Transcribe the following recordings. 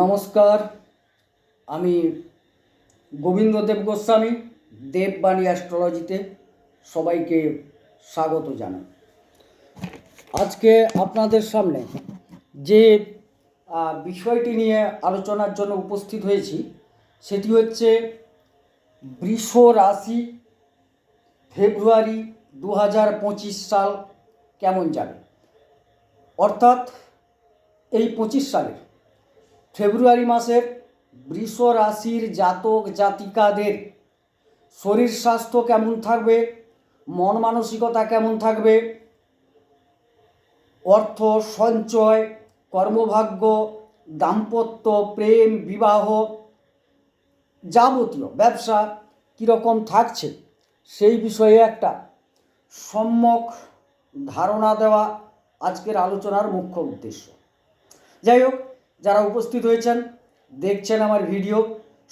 নমস্কার, আমি গোবিন্দ দেব গোস্বামী, দেববাণী অ্যাস্ট্রোলজিতে সবাইকে স্বাগত জানাই। আজকে আপনাদের সামনে যে বিষয়টি নিয়ে আলোচনার জন্য উপস্থিত হয়েছি, সেটি হচ্ছে বৃষ রাশি ফেব্রুয়ারি দু হাজার পঁচিশ সাল কেমন যাবে? অর্থাৎ এই পঁচিশ সালের ফেব্রুয়ারি মাসের বৃষ রাশির জাতক জাতিকাদের শরীর স্বাস্থ্য কেমন থাকবে? মন মানসিকতা কেমন থাকবে? অর্থ সঞ্চয়, কর্মভাগ্য, দাম্পত্য, প্রেম, বিবাহ যাবতীয় ব্যবসা কীরকম থাকছে? সেই বিষয়ে একটা সম্যক ধারণা দেওয়া আজকের আলোচনার মুখ্য উদ্দেশ্য। যাই হোক যারা উপস্থিত হয়েছেন, দেখছেন আমার ভিডিও,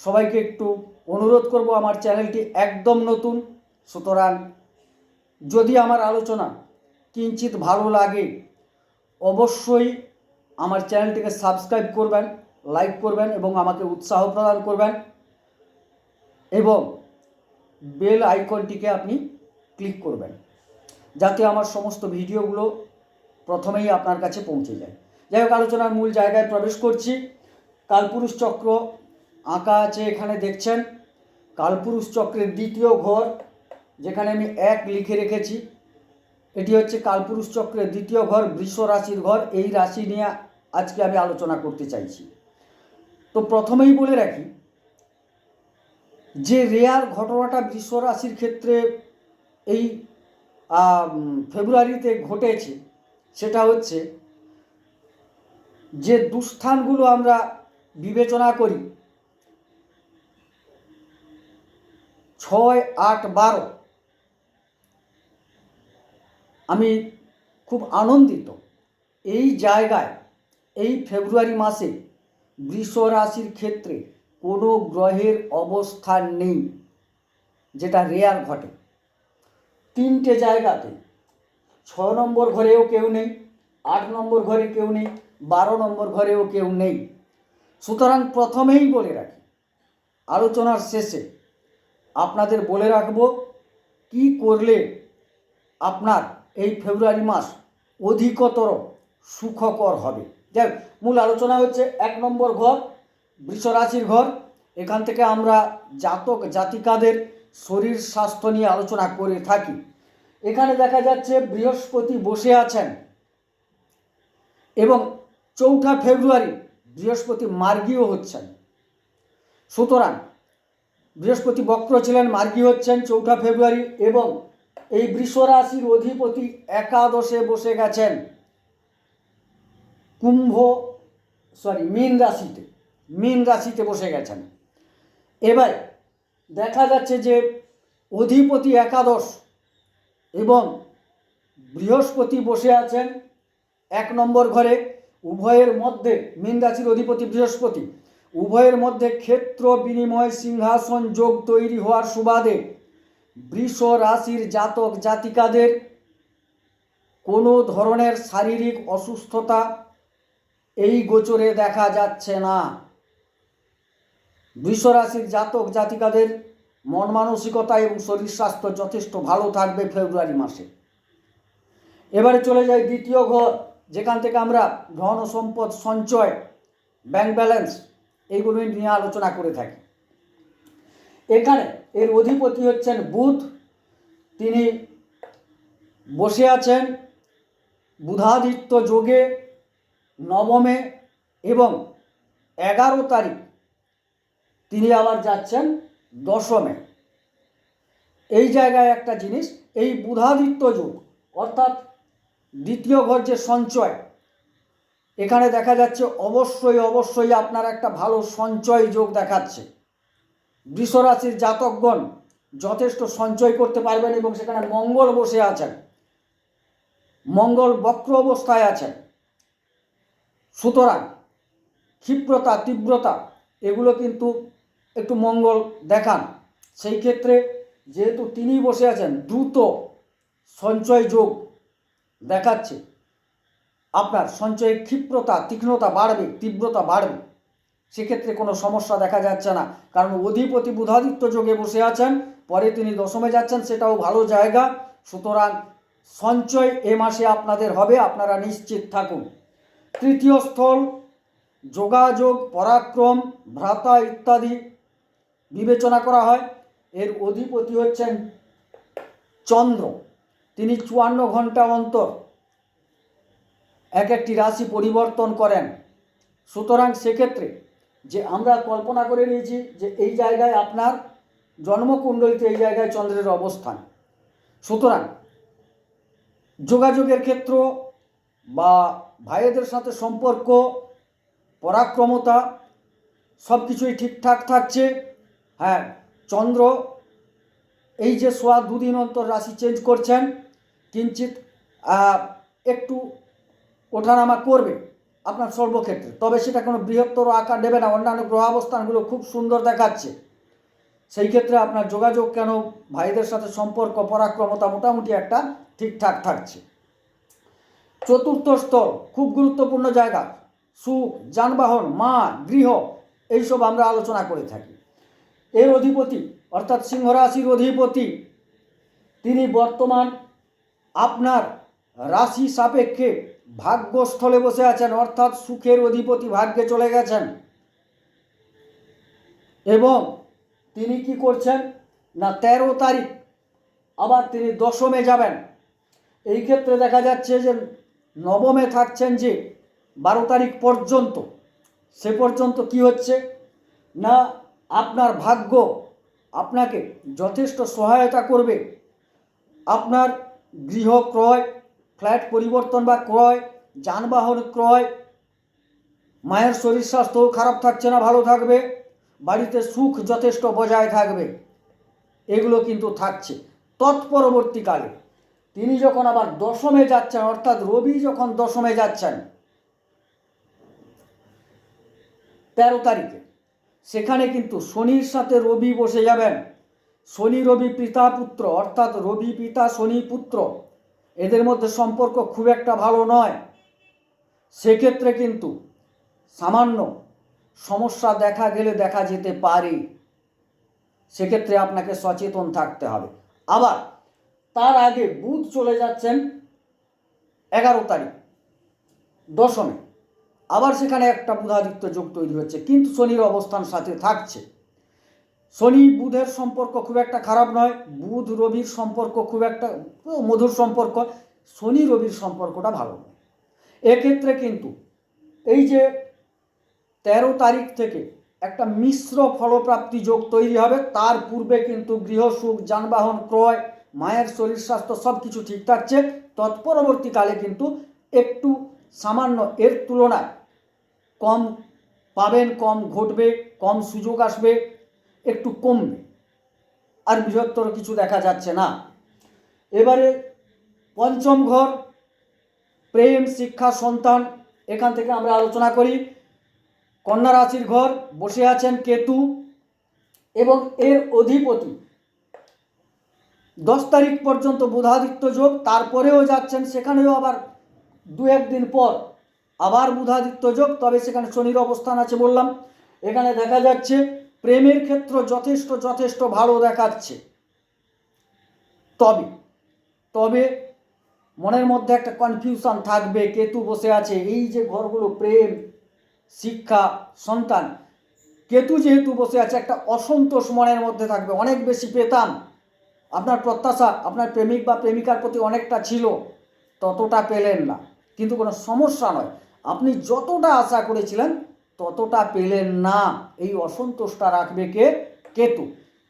সবাইকে একটু অনুরোধ করব আমার চ্যানেলটি একদম নতুন। সুতরাং যদি আমার আলোচনা কিঞ্চিত ভালো লাগে, অবশ্যই আমার চ্যানেলটিকে সাবস্ক্রাইব করবেন, লাইক করবেন এবং আমাকে উৎসাহ প্রদান করবেন এবং বেল আইকনটিকে আপনি ক্লিক করবেন, যাতে আমার সমস্ত ভিডিওগুলো প্রথমেই আপনার কাছে পৌঁছে যায়। যাই হোক, আলোচনার মূল জায়গায় প্রবেশ করছি। কালপুরুষ চক্র আঁকা আছে এখানে, দেখছেন? কালপুরুষ চক্রের দ্বিতীয় ঘর, যেখানে আমি এক লিখে রেখেছি। এটি হচ্ছে কালপুরুষ চক্রের দ্বিতীয় ঘর, বৃষ রাশির ঘর। এই রাশি নিয়ে আজকে আমি আলোচনা করতে চাইছি। তো প্রথমেই বলে রাখি, যে রেয়ার ঘটনাটা বৃষ রাশির ক্ষেত্রে এই ফেব্রুয়ারিতে ঘটেছে, সেটা হচ্ছে যে দুস্থানগুলো আমরা বিবেচনা করি, ছয়, আট, বারো, আমি খুব আনন্দিত। এই জায়গায়, এই ফেব্রুয়ারি মাসে বৃষ রাশির ক্ষেত্রে কোনো গ্রহের অবস্থান নেই, যেটা রেয়ার ঘটে। তিনটে জায়গাতে ছ নম্বর ঘরেও কেউ নেই আট নম্বর ঘরে কেউ নেই, বারো নম্বর ঘরেও কেউ নেই। সুতরাং প্রথমেই বলে রাখি, আলোচনার শেষে আপনাদের বলে রাখব, কি করলে আপনার এই ফেব্রুয়ারি মাস অধিকতর সুখকর হবে। যাই মূল আলোচনা হচ্ছে এক নম্বর ঘর বৃষরাশির ঘর। এখান থেকে আমরা জাতক জাতিকাদের শরীর স্বাস্থ্য নিয়ে আলোচনা করে থাকি। এখানে দেখা যাচ্ছে বৃহস্পতি বসে আছেন। এবং চৌঠা ফেব্রুয়ারি বৃহস্পতি মার্গীয় হচ্ছেন। সুতরাং বৃহস্পতি বক্র ছিলেন মার্গী হচ্ছেন চৌঠা ফেব্রুয়ারি এবং এই বৃষ রাশির অধিপতি একাদশে বসে গেছেন কুম্ভ সরি মীন রাশিতে মীন রাশিতে বসে গেছেন। এবার দেখা যাচ্ছে যে অধিপতি একাদশ এবং বৃহস্পতি বসে আছেন এক নম্বর ঘরে উভয়ের মধ্যে, মীন রাশির অধিপতি বৃহস্পতি, উভয়ের মধ্যে ক্ষেত্র বিনিময় সিংহাসন যোগ তৈরি হওয়ার সুবাদে বৃষ রাশির জাতক জাতিকাদের কোনো ধরনের শারীরিক অসুস্থতা এই গোচরে দেখা যাচ্ছে না। বৃষ রাশির জাতক জাতিকাদের মন মানসিকতা এবং শরীর স্বাস্থ্য যথেষ্ট ভালো থাকবে ফেব্রুয়ারি মাসে। এবারে চলে যায় দ্বিতীয় ঘর। যেখান থেকে আমরা ধন সম্পদ সঞ্চয় ব্যাংক ব্যালেন্স এইগুলো নিয়ে আলোচনা করে থাকি। এখানে এর অধিপতি হচ্ছেন বুধ। তিনি বসে আছেন বুধাদিত্য যোগে নবমে এবং এগারো তারিখ তিনি আবার যাচ্ছেন দশমে। এই জায়গায় একটা জিনিস, এই বুধাদিত্য যোগ অর্থাৎ দ্বিতীয় ঘর যে সঞ্চয়। এখানে দেখা যাচ্ছে অবশ্যই অবশ্যই আপনার একটা ভালো সঞ্চয় যোগ দেখাচ্ছে। বৃষরাশির জাতকগণ যথেষ্ট সঞ্চয় করতে পারবেন এবং সেখানে মঙ্গল বসে আছেন। মঙ্গল বক্র অবস্থায় আছেন। সুতরাং ক্ষিপ্রতা, তীব্রতা, এগুলো কিন্তু একটু মঙ্গল দেখান। সেই ক্ষেত্রে যেহেতু তিনি বসে আছেন, দ্রুত সঞ্চয় যোগ দেখাচ্ছে। আপনার সঞ্চয়ের ক্ষিপ্রতা, তীক্ষ্ণতা বাড়বে, তীব্রতা বাড়বে। সেক্ষেত্রে কোনো সমস্যা দেখা যাচ্ছে না। কারণ অধিপতি বুধাদিত্য যোগে বসে আছেন, পরে তিনি দশমে যাচ্ছেন, সেটাও ভালো জায়গা। সুতরাং সঞ্চয় এ মাসে আপনাদের হবে, আপনারা নিশ্চিত থাকুন। তৃতীয় স্থল, যোগাযোগ, পরাক্রম, ভ্রাতা ইত্যাদি বিবেচনা করা হয়। এর অধিপতি হচ্ছেন চন্দ্র। তিনি চুয়ান্ন ঘণ্টা অন্তর এক একটি রাশি পরিবর্তন করেন। সুতরাং সেক্ষেত্রে যে আমরা কল্পনা করে নিয়েছি যে এই জায়গায় আপনার জন্মকুণ্ডলিতে এই জায়গায় চন্দ্রের অবস্থান। সুতরাং যোগাযোগের ক্ষেত্র বা ভাইয়েদের সাথে সম্পর্ক, পরাক্রমতা সব কিছুই ঠিকঠাক থাকছে। হ্যাঁ চন্দ্র এই যে সোয়া দুদিন অন্তর রাশি চেঞ্জ করছেন, কিঞ্চিত একটু ওঠানামা করবে আপনার সর্বক্ষেত্রে। তবে সেটা কোনো বৃহত্তর আকার নেবে না, অন্যান্য গ্রহ অবস্থানগুলো খুব সুন্দর দেখাচ্ছে। সেই ক্ষেত্রে আপনার যোগাযোগ কেন ভাইদের সাথে সম্পর্ক, পরাক্রমতা মোটামুটি একটা ঠিকঠাক থাকছে। চতুর্থ স্তর, খুব গুরুত্বপূর্ণ জায়গা, সুখ, যানবাহন মা গৃহ, এইসব আমরা আলোচনা করে থাকি। এর অধিপতি, অর্থাৎ সিংহ রাশির অধিপতি, তিনি বর্তমান আপনার রাশি সাপেক্ষে ভাগ্যস্থলে বসে আছেন, অর্থাৎ সুখের অধিপতি ভাগ্যে চলে গেছেন। এবং তিনি কি করছেন? না, তেরো তারিখ আবার তিনি দশমে যাবেন। এই ক্ষেত্রে দেখা যাচ্ছে যে নবমে থাকছেন যে বারো তারিখ পর্যন্ত। সে পর্যন্ত কি হচ্ছে? না আপনার ভাগ্য আপনাকে যথেষ্ট সহায়তা করবে। আপনার গৃহ ক্রয়, ফ্ল্যাট পরিবর্তন বা ক্রয়, যানবাহন ক্রয়, মায়ের শরীর স্বাস্থ্যও খারাপ থাকছে না, ভালো থাকবে, বাড়িতে সুখ যথেষ্ট বজায় থাকবে, এগুলো কিন্তু থাকছে। তৎপরবর্তীকালে তিনি যখন আবার দশমে যাচ্ছেন, অর্থাৎ রবি যখন দশমে যাচ্ছেন, তেরো তারিখে সেখানে কিন্তু শনির সাথে রবি বসে যাবেন। শনি রবি পিতা পুত্র, অর্থাৎ রবি পিতা শনি পুত্র, এদের মধ্যে সম্পর্ক খুব একটা ভালো নয়। সেক্ষেত্রে কিন্তু সামান্য সমস্যা দেখা গেলে দেখা যেতে পারে। সেক্ষেত্রে আপনাকে সচেতন থাকতে হবে। আবার তার আগে বুধ চলে যাচ্ছেন এগারো তারিখ, দশমে। আবার সেখানে একটা বুধাদিত্য যোগ তৈরি হচ্ছে, কিন্তু শনির অবস্থান সাথে থাকছে। শনি বুধের সম্পর্ক খুব একটা খারাপ নয়, বুধ রবির সম্পর্ক খুব একটা মধুর সম্পর্ক, শনি রবির সম্পর্কটা ভালো নয়। এক্ষেত্রে কিন্তু এই যে তেরো তারিখ থেকে একটা মিশ্র ফলপ্রাপ্তি যোগ তৈরি হবে, তার পূর্বে কিন্তু গৃহসুখ যানবাহন ক্রয়, মায়ের শরীর স্বাস্থ্য সব কিছু ঠিক থাকছে, তৎপরবর্তীকালে কিন্তু একটু সামান্য এর তুলনায় কম পাবেন, কম ঘটবে, কম সুযোগ আসবে, একটু কমবে। আর বৃহত্তর কিছু দেখা যাচ্ছে না। এবারে পঞ্চম ঘর, প্রেম, শিক্ষা, সন্তান, এখান থেকে আমরা আলোচনা করি। কন্যা রাশির ঘর, বসে আছেন কেতু এবং এর অধিপতি। দশ তারিখ পর্যন্ত বুধাদিত্য যোগ, তারপরেও যাচ্ছেন, সেখানেও আবার দু একদিন পর। আবার বুধাদিত্য যোগ, তবে সেখানে শনির অবস্থান আছে বললাম। এখানে দেখা যাচ্ছে, প্রেমের ক্ষেত্র যথেষ্ট যথেষ্ট ভালো দেখাচ্ছে। তবে তবে মনের মধ্যে একটা কনফিউশন থাকবে, কেতু বসে আছে, এই যে ঘরগুলো প্রেম, শিক্ষা, সন্তান, কেতু যেহেতু বসে আছে, একটা অসন্তোষ মনের মধ্যে থাকবে, অনেক বেশি পেতাম। আপনার প্রত্যাশা, আপনার প্রেমিক বা প্রেমিকার প্রতি অনেকটা ছিল, ততটা পেলেন না। কিন্তু কোনো সমস্যা নয়। আপনি যতটা আশা করেছিলেন, ততটা পেলেন না। এই অসন্তোষটা রাখবে কে? কেতু।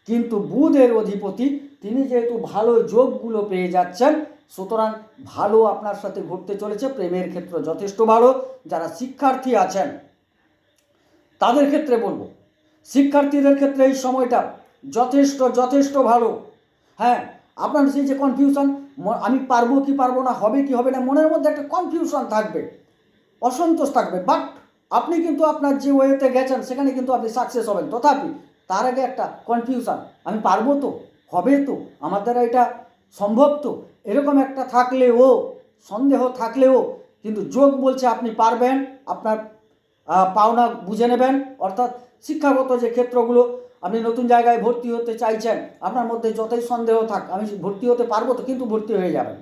কিন্তু বুধের অধিপতি, তিনি যেহেতু ভালো যোগগুলো পেয়ে যাচ্ছেন, সুতরাং ভালো আপনার সাথে ঘটতে চলেছে, প্রেমের ক্ষেত্র যথেষ্ট ভালো, যারা শিক্ষার্থী আছেন, তাদের ক্ষেত্রে বলব, শিক্ষার্থীদের ক্ষেত্রে এই সময়টা যথেষ্ট যথেষ্ট ভালো। হ্যাঁ আপনার সেই যে কনফিউশন আমি পারব কি পারব না, হবে কি হবে না, মনের মধ্যে একটা কনফিউশন থাকবে। অসন্তোষ থাকবে। বাট আপনি কিন্তু আপনার যে ওয়েতে গেছেন, সেখানে কিন্তু আপনি সাকসেস হবেন। তথাপি তার আগে একটা কনফিউশন আমি পারব তো? হবে তো? আমার দ্বারা এটা সম্ভব তো? এরকম একটা থাকলেও, সন্দেহ থাকলেও, কিন্তু যোগ বলছে আপনি পারবেন, আপনার পাওনা বুঝে নেবেন। অর্থাৎ শিক্ষাগত যে ক্ষেত্রগুলো, আপনি নতুন জায়গায় ভর্তি হতে চাইছেন, আপনার মধ্যে যতই সন্দেহ থাক, আমি ভর্তি হতে পারব তো? কিন্তু ভর্তি হয়ে যাবেন।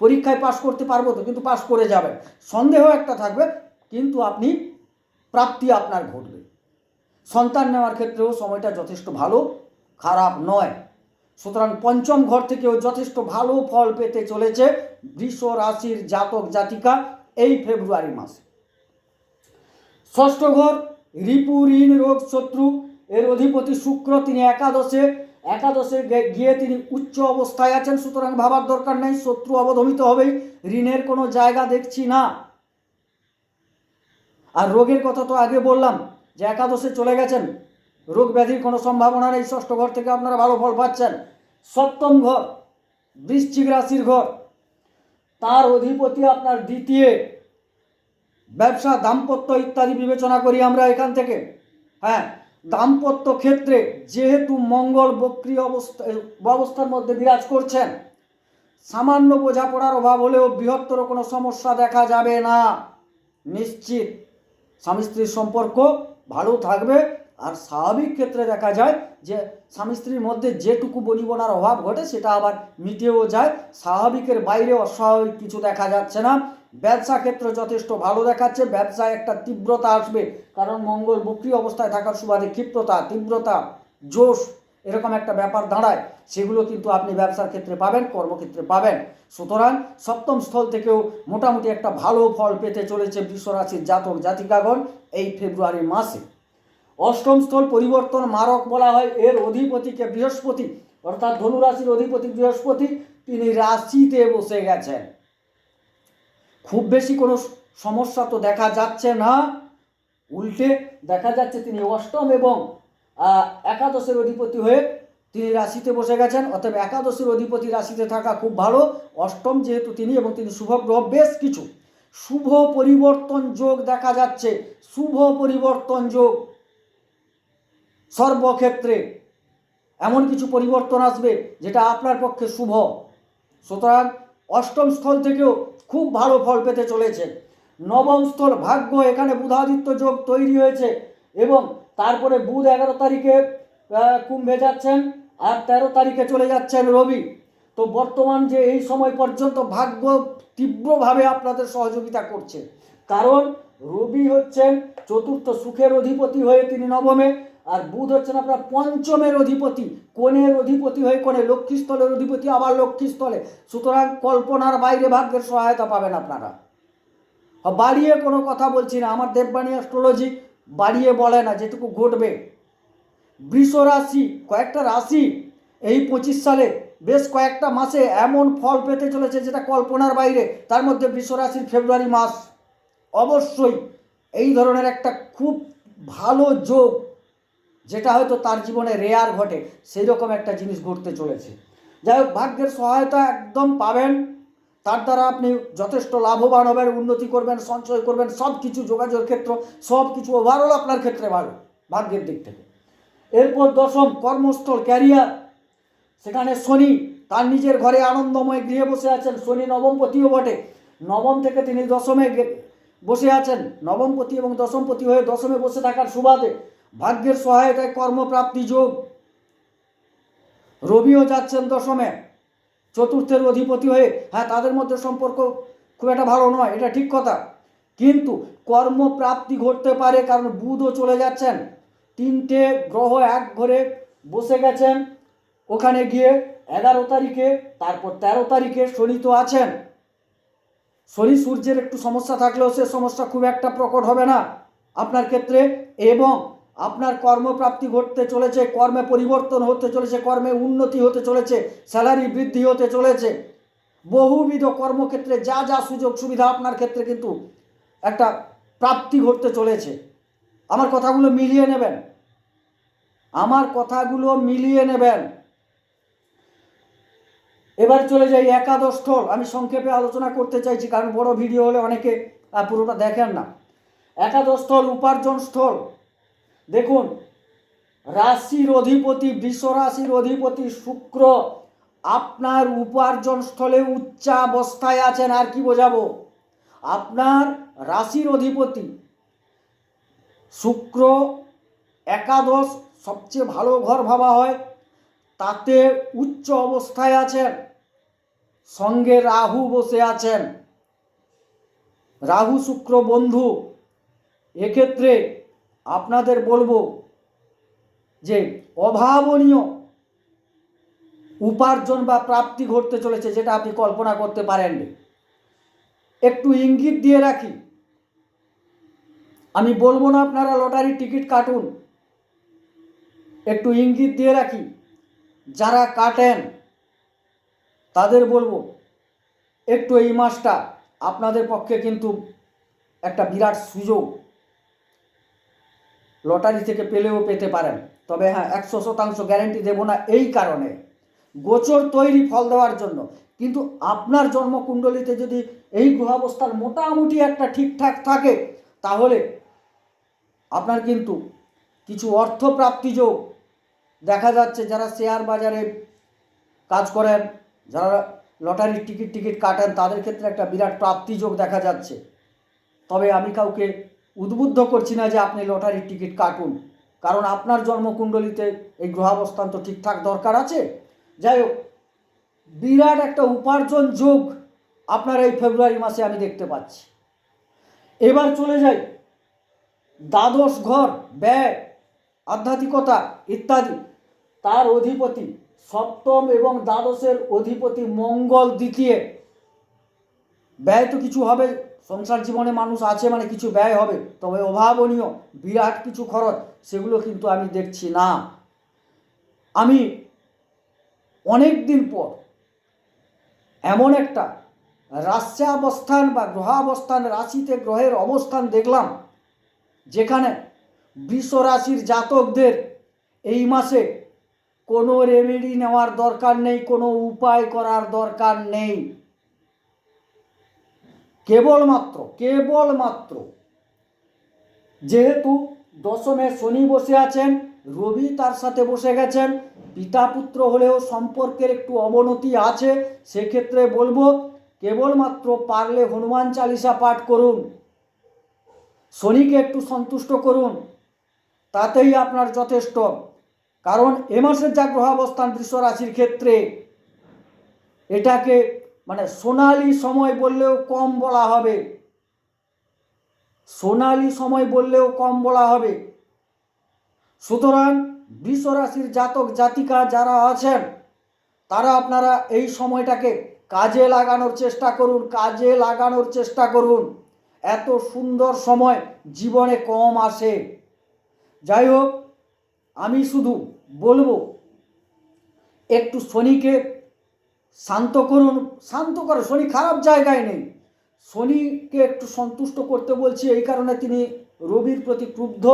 পরীক্ষায় পাশ করতে পারব তো, কিন্তু পাশ করে যাবেন সন্দেহ একটা থাকবে, কিন্তু আপনি প্রাপ্তি আপনার ঘটবে। সন্তান নেওয়ার ক্ষেত্রেও সময়টা যথেষ্ট ভালো, খারাপ নয়। সুতরাং পঞ্চম ঘর থেকেও যথেষ্ট ভালো ফল পেতে চলেছে বৃষ রাশির জাতক জাতিকা এই ফেব্রুয়ারি মাসে। ষষ্ঠ ঘর, রিপু, ঋণ, রোগ, শত্রু, এর অধিপতি শুক্র, তিনি একাদশে একাদশে গিয়ে তিনি উচ্চ অবস্থায় আছেন, সুতরাং ভাবার দরকার নেই, শত্রু অবধমিত হবেই, ঋণের কোনো জায়গা দেখছি না। আর রোগের কথা তো আগে বললাম, যে একাদশে চলে গেছেন, রোগ ব্যাধির কোনো সম্ভাবনা নেই, ষষ্ঠ ঘর থেকে আপনারা ভালো ফল পাচ্ছেন। সপ্তম ঘর, বৃশ্চিক রাশির ঘর, তার অধিপতি আপনার দ্বিতীয়, ব্যবসা, দাম্পত্য ইত্যাদি বিবেচনা করি আমরা এখান থেকে। হ্যাঁ দাম্পত্য ক্ষেত্রে যেহেতু মঙ্গল বক্রি অবস্থা অবস্থার মধ্যে বিরাজ করছেন, সামান্য বোঝাপড়ার অভাব হলেও বৃহত্তর কোনো সমস্যা দেখা যাবে না। নিশ্চিত, স্বামী স্ত্রীর সম্পর্ক ভালো থাকবে, আর স্বাভাবিক ক্ষেত্রে দেখা যায় যে স্বামী স্ত্রীর মধ্যে যেটুকু বনিবনার অভাব ঘটে, সেটা আবার মিটেও যায়। স্বাভাবিকের বাইরে অস্বাভাবিক কিছু দেখা যাচ্ছে না। ব্যবসা ক্ষেত্র যথেষ্ট ভালো দেখাচ্ছে, ব্যবসায় একটা তীব্রতা আসবে, কারণ মঙ্গল বক্রি অবস্থায় থাকার সুবাদে ক্ষিপ্রতা, তীব্রতা, জোশ এরকম একটা ব্যাপার দাঁড়ায়, সেগুলো কিন্তু আপনি ব্যবসার ক্ষেত্রে পাবেন, কর্মক্ষেত্রে পাবেন। সুতরাং সপ্তম স্থল থেকেও মোটামুটি একটা ভালো ফল পেতে চলেছে বিশ্বরাশির জাতক জাতিকাগণ এই ফেব্রুয়ারি মাসে। অষ্টম স্থল পরিবর্তন মারক বলা হয়, এর অধিপতিকে বৃহস্পতি, অর্থাৎ ধনুরাশির অধিপতি বৃহস্পতি, তিনি রাশিতে বসে গেছেন। খুব বেশি কোনো সমস্যা তো দেখা যাচ্ছে না। উল্টে দেখা যাচ্ছে তিনি অষ্টম এবং একাদশের অধিপতি হয়ে তিনি রাশিতে বসে গেছেন। অতএব একাদশের অধিপতি রাশিতে থাকা খুব ভালো। অষ্টম যেহেতু তিনি এবং তিনি শুভ গ্রহ, বেশ কিছু। শুভ পরিবর্তন যোগ দেখা যাচ্ছে। শুভ পরিবর্তন যোগ সর্বক্ষেত্রে এমন কিছু পরিবর্তন আসবে যেটা আপনার পক্ষে শুভ। সুতরাং অষ্টম স্থল থেকেও খুব ভালো ফল পেতে চলেছে। নবম স্থল ভাগ্য এখানে বুধাদিত্য যোগ তৈরি হয়েছে এবং তারপরে বুধ এগারো তারিখে কুম্ভে যাচ্ছেন আর তেরো তারিখে চলে যাচ্ছেন রবি। তো বর্তমান যে এই সময় পর্যন্ত ভাগ্য তীব্রভাবে আপনাদের সহযোগিতা করছে। কারণ রবি হচ্ছেন চতুর্থ সুখের অধিপতি হয়ে তিনি নবমে আর বুধ হচ্ছেন আপনার পঞ্চমের অধিপতি। কোণের অধিপতি হয়ে কোণে, লক্ষ্মীস্থলের অধিপতি আবার লক্ষ্মীস্থলে। সুতরাং কল্পনার বাইরে ভাগ্যের সহায়তা পাবেন আপনারা। বাড়িয়ে কোনো কথা বলছি না। আমার দেববাণী অ্যাস্ট্রোলজি বাড়িয়ে বলে না, যেটুকু ঘটবে। বৃষ রাশি, কয়েকটা রাশি এই পঁচিশ সালে বেশ কয়েকটা মাসে এমন ফল পেতে চলেছে যেটা কল্পনার বাইরে। তার মধ্যে বৃষ রাশির ফেব্রুয়ারি মাস। অবশ্যই এই ধরনের একটা খুব ভালো যোগ যেটা হয়তো তার জীবনে রেয়ার ঘটে সেই রকম একটা জিনিস ঘটতে চলেছে। যাই হোক, ভাগ্যের সহায়তা একদম পাবেন। তার দ্বারা আপনি যথেষ্ট লাভবান হবেন, উন্নতি করবেন, সঞ্চয় করবেন সব কিছু যোগাযোগের ক্ষেত্র সব কিছু ওভারঅল আপনার ক্ষেত্রে ভালো, ভাগ্যের দিক থেকে। এরপর দশম, কর্মস্থল ক্যারিয়ার সেখানে শনি, তার নিজের ঘরে আনন্দময় গৃহে বসে আছেন। শনি নবমপতিও বটে। নবম থেকে তিনি দশমে বসে আছেন। নবমপতি এবং দশমপতি হয়ে দশমে বসে থাকার সুবাদে ভাগ্যের সহায়তায় কর্মপ্রাপ্তি যোগ। রবিও যাচ্ছেন দশমে। চতুর্থের অধিপতি হয়ে হ্যাঁ তাদের মধ্যে সম্পর্ক খুব একটা ভালো নয়, এটা ঠিক কথা। কিন্তু কর্মপ্রাপ্তি ঘটতে পারে কারণ বুধও চলে যাচ্ছেন। তিনটে গ্রহ এক ঘরে বসে গেছেন। ওখানে গিয়ে এগারো তারিখে, তারপর তেরো তারিখে শনি তো আছেন। শনি সূর্যের একটু সমস্যা থাকলেও সে সমস্যা খুব একটা প্রকট হবে না। আপনার ক্ষেত্রে এবং আপনার কর্মপ্রাপ্তি ঘটতে চলেছে, কর্মে পরিবর্তন হতে চলেছে, কর্মে উন্নতি হতে চলেছে, স্যালারি বৃদ্ধি হতে চলেছে। বহুবিধ কর্মক্ষেত্রে যা যা সুযোগ সুবিধা আপনার ক্ষেত্রে কিন্তু একটা প্রাপ্তি ঘটতে চলেছে। আমার কথাগুলো মিলিয়ে নেবেন। আমার কথাগুলো মিলিয়ে নেবেন। এবার চলে যাই একাদশ স্থল। আমি সংক্ষেপে আলোচনা করতে চাইছি, কারণ বড় ভিডিও হলে অনেকে পুরোটা দেখেন না। একাদশ স্থল, উপার্জন স্থল। দেখুন, রাশির অধিপতি বৃষ রাশির অধিপতি শুক্র আপনার উপার্জন স্থলে উচ্চাবস্থায় আছেন, আর কি বোঝাবো? আপনার রাশির অধিপতি শুক্র একাদশ সবচেয়ে ভালো ঘর ভাবা হয়, তাতে উচ্চ অবস্থায় আছেন, সঙ্গে রাহু বসে আছেন। রাহু, শুক্র, বন্ধু, এক্ষেত্রে আপনাদের বলব যে অভাবনীয় উপার্জন বা প্রাপ্তি ঘটতে চলেছে যেটা আপনি কল্পনা করতে পারেননি একটু ইঙ্গিত দিয়ে রাখি। আমি বলব না আপনারা লটারি টিকিট কাটুন। একটু ইঙ্গিত দিয়ে রাখি। যারা কাটেন, তাদের বলব একটু এই মাসটা আপনাদের পক্ষে কিন্তু একটা বিরাট সুযোগ। লটারি থেকে পেলেও পেতে পারেন। তবে হ্যাঁ একশো শতাংশ গ্যারেন্টি দেবো না এই কারণে। গোচর তৈরি ফল দেওয়ার জন্য। কিন্তু আপনার জন্মকুণ্ডলিতে যদি এই গ্রহাবস্থার মোটামুটি একটা ঠিকঠাক থাকে, তাহলে আপনার কিন্তু কিছু অর্থ প্রাপ্তি যোগ দেখা যাচ্ছে। যারা শেয়ার বাজারে কাজ করেন, যারা লটারির টিকিট টিকিট কাটেন, তাদের ক্ষেত্রে একটা বিরাট প্রাপ্তি যোগ দেখা যাচ্ছে। তবে আমি কাউকে উদ্বুদ্ধ করছি না যে আপনি লটারির টিকিট কাটুন। কারণ আপনার জন্মকুণ্ডলিতে এই গ্রহাবস্থান তো ঠিকঠাক দরকার আছে। যাই হোক, বিরাট একটা উপার্জন যোগ আপনার এই ফেব্রুয়ারি মাসে আমি দেখতে পাচ্ছি। এবার চলে যাই। দ্বাদশ ঘর, ব্যয়, আধ্যাত্মিকতা ইত্যাদি। তার অধিপতি সপ্তম এবং দ্বাদশের অধিপতি মঙ্গল দ্বিতীয়। ব্যয় তো কিছু হবে সংসার জীবনে মানুষ আছে মানে কিছু ব্যয় হবে, তবে অভাবনীয়, বিরাট কিছু খরচ, সেগুলো কিন্তু আমি দেখছি না। আমি অনেক দিন পর এমন একটা রাস্যাবস্থান বা গ্রহাবস্থান, রাশিতে গ্রহের অবস্থান দেখলাম, যেখানে বৃষ রাশির জাতকদের এই মাসে কোনো রেমেডি নেওয়ার দরকার নেই, কোনো উপায় করার দরকার নেই। কেবলমাত্র কেবলমাত্র যেহেতু দশমে শনি বসে আছেন, রবি তার সাথে বসে গেছেন, পিতা পুত্র হলেও সম্পর্কের একটু অবনতি আছে, সেক্ষেত্রে বলব কেবলমাত্র পারলে হনুমান চালিসা পাঠ করুন, শনিকে একটু সন্তুষ্ট করুন, তাতেই আপনার যথেষ্ট। কারণ এ মাসের যা গ্রহাবস্থান, বৃষ রাশির ক্ষেত্রে, এটাকে মানে সোনালি সময় বললেও কম বলা হবে। সোনালি সময় বললেও কম বলা হবে। সুতরাং বৃষ রাশির জাতক জাতিকা যারা আছেন, তারা আপনারা এই সময়টাকে কাজে লাগানোর চেষ্টা করুন, কাজে লাগানোর চেষ্টা করুন। এত সুন্দর সময় জীবনে কম আসে। যাই হোক, আমি শুধু বলব, একটু শনিকে শান্ত করুন, শান্ত করে। শনি খারাপ জায়গায় নেই। শনিকে একটু সন্তুষ্ট করতে বলছি, এই কারণে তিনি রবির প্রতি ক্রুব্ধ।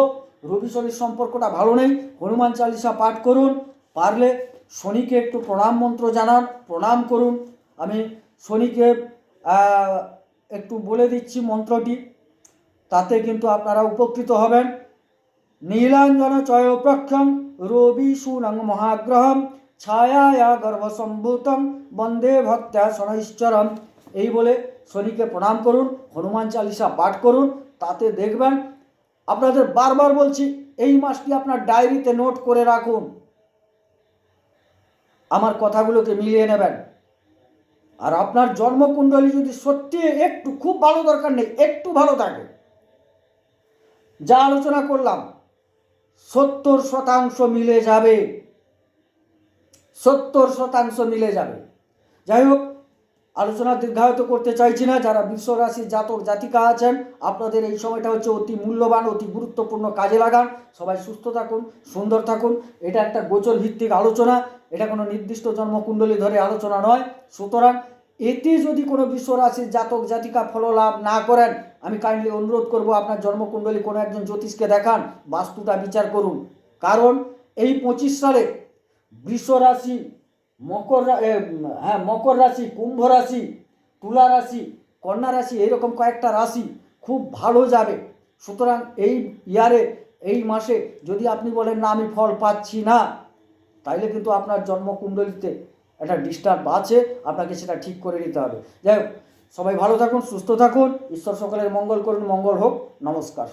রবি শনির সম্পর্কটা ভালো নেই। হনুমান চালিসা পাঠ করুন, পারলে শনিকে একটু প্রণাম মন্ত্র জানান, প্রণাম করুন। আমি শনিকে একটু বলে দিচ্ছি মন্ত্রটি, তাতে কিন্তু আপনারা উপকৃত হবেন। নীলাঞ্জন চয়প্রক্ষম রবি সুনং মহাগ্রহম। ছায়া গর্ভসম্ভূতম বন্দে ভক্ত্যা শনৈশ্চরম এই বলে শনিকে প্রণাম করুন, হনুমান চালিসা পাঠ করুন, তাতে দেখবেন, আপনাদের বারবার বলছি, এই মাসটি আপনার ডায়েরিতে নোট করে রাখুন। আমার কথাগুলোকে মিলিয়ে নেবেন। আর আপনার জন্মকুণ্ডলী যদি সত্যি একটু খুব ভালো দরকার নেই, একটু ভালো থাকে। যা আলোচনা করলাম, সত্তর শতাংশ মিলে যাবে। সত্তর শতাংশ মিলে যাবে। যাই হোক, আলোচনা দীর্ঘায়িত করতে চাইছি না। যারা বিশ্ব রাশির জাতক, জাতিকা আছেন, আপনাদের এই সময়টা হচ্ছে অতি মূল্যবান, অতি গুরুত্বপূর্ণ কাজে লাগান। সবাই সুস্থ থাকুন, সুন্দর থাকুন। এটা একটা গোচর ভিত্তিক আলোচনা। এটা কোনো নির্দিষ্ট জন্মকুণ্ডলী ধরে আলোচনা নয়। সুতরাং এতে যদি কোনো বিশ্ব রাশির জাতক, জাতিকা ফল লাভ না করেন, আমি কাইন্ডলি অনুরোধ করব আপনার জন্মকুণ্ডলী কোনো একজন জ্যোতিষকে দেখান, বাস্তুটা বিচার করুন। কারণ এই পঁচিশ সালে বৃষ রাশি মকর হ্যাঁ মকর রাশি, কুম্ভ রাশি, তুলা রাশি, কন্যা রাশি, এইরকম কয়েকটা রাশি খুব ভালো যাবে। সুতরাং এই ইয়ারে, এই মাসে যদি আপনি বলেন, না, আমি ফল পাচ্ছি না, তাইলে কিন্তু আপনার জন্মকুণ্ডলিতে একটা ডিস্টার্ব আছে, আপনাকে সেটা ঠিক করে নিতে হবে। যাই হোক, সবাই ভালো থাকুন, সুস্থ থাকুন, ঈশ্বর সকলের মঙ্গল করুন, মঙ্গল হোক, নমস্কার।